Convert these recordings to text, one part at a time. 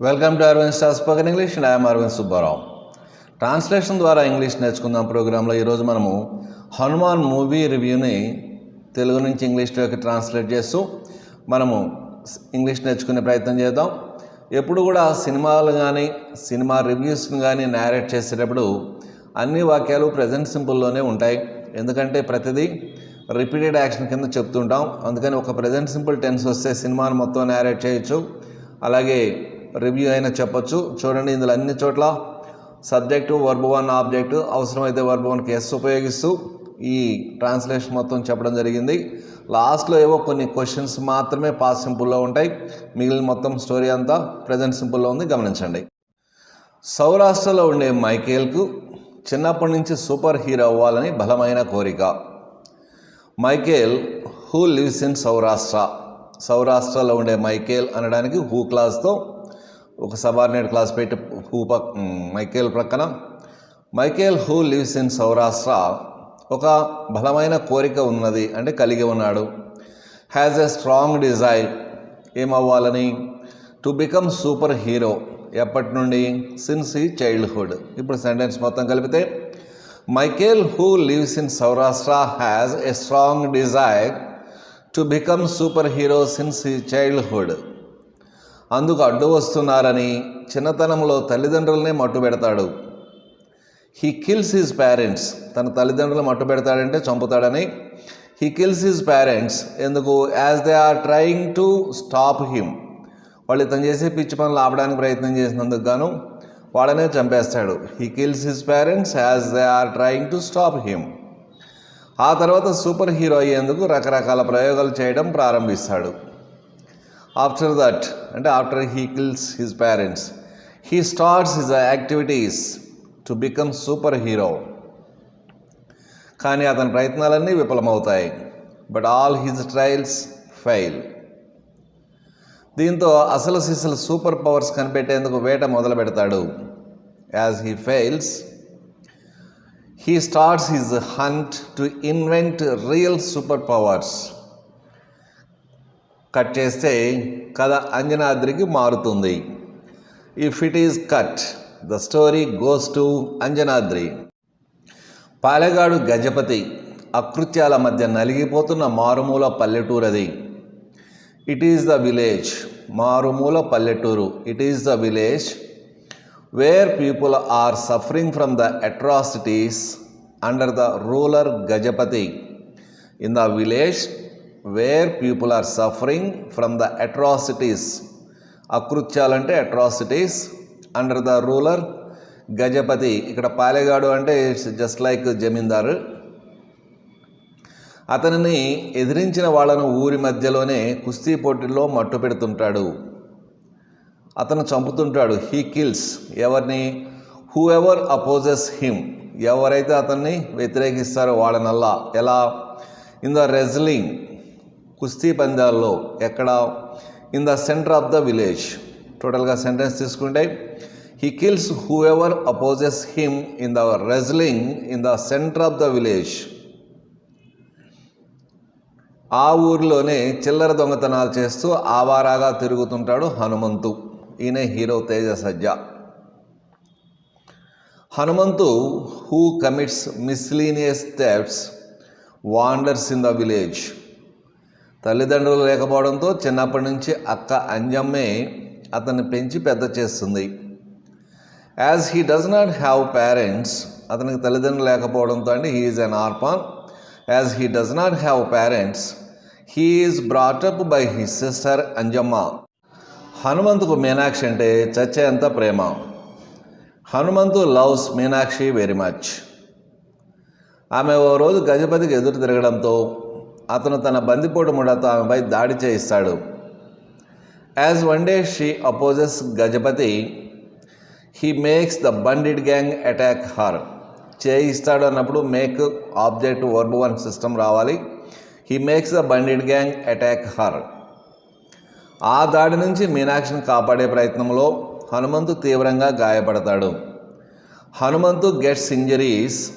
Welcome to Aravind star spoken English and I'm Aravind Subbarao translation ద్వారా English నేర్చుకుందాం ప్రోగ్రాంలో ఈరోజు మనము హనుమాన్ మూవీ రివ్యూని తెలుగు నుంచి ఇంగ్లీష్లోకి ట్రాన్స్లేట్ చేస్తూ మనము ఇంగ్లీష్ నేర్చుకునే ప్రయత్నం చేద్దాం. ఎప్పుడు కూడా సినిమాలు కానీ సినిమా రివ్యూస్ని కానీ నేరేట్ చేసేటప్పుడు అన్ని వాక్యాలు ప్రజెంట్ సింపుల్లోనే ఉంటాయి. ఎందుకంటే ప్రతిదీ రిపీటెడ్ యాక్షన్ కింద చెప్తుంటాం. అందుకని ఒక ప్రజెంట్ సింపుల్ టెన్స్ వస్తే సినిమాను మొత్తం నేరేట్ చేయొచ్చు. అలాగే రివ్యూ అయినా చెప్పొచ్చు. చూడండి ఇందులో అన్ని చోట్ల సబ్జెక్టు వర్బ్ వన్ ఆబ్జెక్టు అవసరమైతే వర్బ్ వన్కి ఎస్ ఉపయోగిస్తూ ఈ ట్రాన్స్లేషన్ మొత్తం చెప్పడం జరిగింది. లాస్ట్లో ఏవో కొన్ని క్వశ్చన్స్ మాత్రమే పాస్ సింపుల్లో ఉంటాయి. మిగిలిన మొత్తం స్టోరీ అంతా ప్రజెంట్ సింపుల్లో ఉంది. గమనించండి. సౌరాష్ట్రలో ఉండే మైకేల్కు చిన్నప్పటి నుంచి సూపర్ హీరో అవ్వాలని బలమైన కోరిక. Michael who lives in Saurashtra? సౌరాష్ట్రలో ఉండే మైకేల్ అనడానికి హూ క్లాస్తో ఒక సబార్డినేట్ క్లాస్ పెట్టి హూ పక్ మైకేల్ ప్రక్కన. Michael who lives in Saurashtra. ఒక బలమైన కోరిక ఉన్నది అంటే కలిగి ఉన్నాడు. Has a strong desire. ఏమవ్వాలని? To become super hero. ఎప్పటి నుండి? Since the childhood. ఇప్పుడు సెంటెన్స్ మొత్తం కలిపితే Michael who lives in Saurashtra has a strong desire to become super hero since the childhood. అందుకు అడ్డు వస్తున్నారని చిన్నతనంలో తల్లిదండ్రులనే మట్టు పెడతాడు. హీ కిల్స్ హిజ్ పేరెంట్స్ తన తల్లిదండ్రులు మట్టు పెడతాడంటే చంపుతాడని. హీ కిల్స్ హిజ్ పేరెంట్స్ ఎందుకు? As they are trying to stop him వాళ్ళు ఇతను చేసే పిచ్చి పనులు ఆపడానికి ప్రయత్నం చేసినందుకు గాను వాళ్ళనే చంపేస్తాడు. He kills his parents as they are trying to stop him ఆ తర్వాత సూపర్ హీరో అయ్యేందుకు రకరకాల ప్రయోగాలు చేయడం ప్రారంభిస్తాడు. ఆఫ్టర్ దట్ అంటే after he kills his parents he starts his activities to become super hero కానీ అతని ప్రయత్నాలన్నీ విఫలమవుతాయి. But all his trials fail దీంతో అసలు సిసలు సూపర్ పవర్స్ కనిపెట్టేందుకు వేట మొదలు పెడతాడు. As he fails he starts his hunt to invent real super powers cut చేస్తే కథ అంజనాద్రికి మారుతుంది. If it is cut the story goes to Anjanadri. పాలెగాడు Gajapati అకృత్యాల మధ్య నలిగిపోతున్న మారుమూల పల్లెటూరది. ఇట్ ఈస్ ద విలేజ్ మారుమూల పల్లెటూరు. It is the village where people are suffering from the atrocities under the ruler Gajapati. In the village where people are suffering from the atrocities అకృత్యాలంటే atrocities under the ruler Gajapati ఇక్కడ పాలెగాడు అంటే it's just like zamindar. అతనిని ఎదిరించిన వాళ్ళను ఊరి మధ్యలోనే కుస్తీ పోటీల్లో మట్టు పెడుతుంటాడు. అతను చంపుతుంటాడు. హీ కిల్స్ ఎవరిని? హూ ఎవర్ అపోజెస్ హిమ్ ఎవరైతే అతన్ని వ్యతిరేకిస్తారో వాళ్ళనల్లా. ఎలా? ఇన్ ద రెజ్లింగ్ కుస్తీ పందాల్లో ఎక్కడ? In the centre of the village టోటల్గా సెంటెన్స్ తీసుకుంటే he kills whoever opposes him in the wrestling in the centre of the village ఆ ఊరిలోనే చిల్లర దొంగతనాలు చేస్తూ ఆవారాగా తిరుగుతుంటాడు హనుమంతు. ఈయన hero Teja Sajja Hanumanthu who commits miscellaneous steps wanders in the village తల్లిదండ్రులు లేకపోవడంతో చిన్నప్పటి నుంచి అక్క అంజమ్మే అతన్ని పెంచి పెద్ద చేస్తుంది. As he does not have parents అతనికి తల్లిదండ్రులు లేకపోవడంతో అండి he is an orphan as he does not have parents he is brought up by he sister Anjamma హనుమంతుకు Meenakshi అంటే చచ్చేంత ప్రేమ. Hanumanthu loves Meenakshi very much ఆమె ఓ రోజు గజపతికి ఎదురు తిరగడంతో అతను తన బందిపోటు ముడతో ఆమెపై దాడి చేయిస్తాడు. As one day she opposes Gajapati he makes the bandit gang attack her చేయిస్తాడు అన్నప్పుడు make object verb one system రావాలి. He makes the bandit gang attack her ఆ దాడి నుంచి మీనాక్షిని కాపాడే ప్రయత్నంలో హనుమంతు తీవ్రంగా గాయపడతాడు. Hanumanthu gets injuries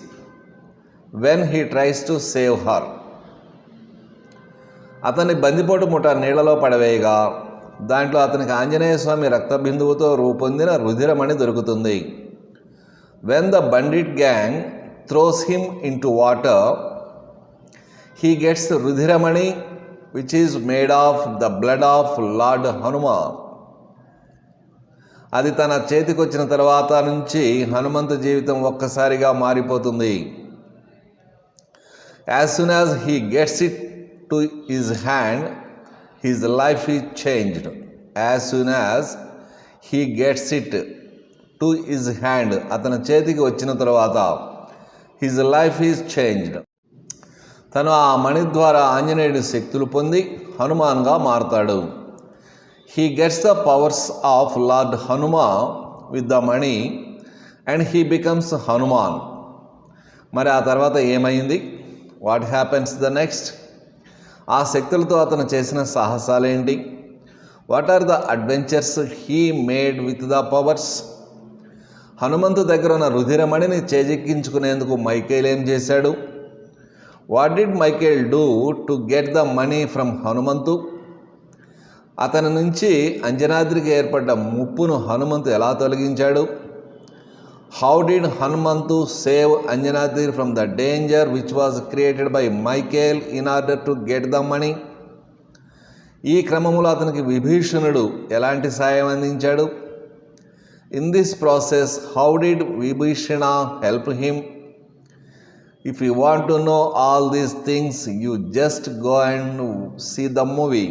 when he tries to save her అతన్ని బందిపోటు ముఠ నీళ్ళలో పడవేయగా. దాంట్లో అతనికి ఆంజనేయ స్వామి రక్త బిందువుతో రూపొందిన రుధిరమణి దొరుకుతుంది. When the bandit gang throws him into water he gets Rudhiramani which is made of the blood of lord Hanuma అది తన చేతికొచ్చిన తర్వాత నుంచి హనుమంతు జీవితం ఒక్కసారిగా మారిపోతుంది. As soon as he gets it to his hand his life is changed as soon as he gets it to his hand అతని చేతికి వచ్చిన తర్వాత హిజ్ లైఫ్ ఈజ్ చేంజ్డ్ తను ఆ మణి ద్వారా ఆంజనేయుడి శక్తులు పొంది హనుమాన్గా మారతాడు. He gets the powers of lord Hanuma with the mani and he becomes Hanuman మరి ఆ తర్వాత ఏమైంది? వాట్ హ్యాపెన్స్ ద నెక్స్ట్ ఆ శక్తులతో అతను చేసిన సాహసాలేంటి? What are the adventures he made with the powers Hanumanthu దగ్గర ఉన్న రుధిరమణిని చేజిక్కించుకునేందుకు మైకేల్ ఏం చేశాడు? What did Michael do to get the mani from Hanumanthu? అతని నుంచి అంజనాద్రికి ఏర్పడ్డ ముప్పును హనుమంతు ఎలా తొలగించాడు? How did Hanumanthu save Anjanadri from the danger which was created by Michael in order to get the mani ఈ క్రమంలో అతనికి విభీషణుడు ఎలాంటి సాయం అందించాడు? In this process how did Vibhishana help him if you want to know all these things you just go and see the movie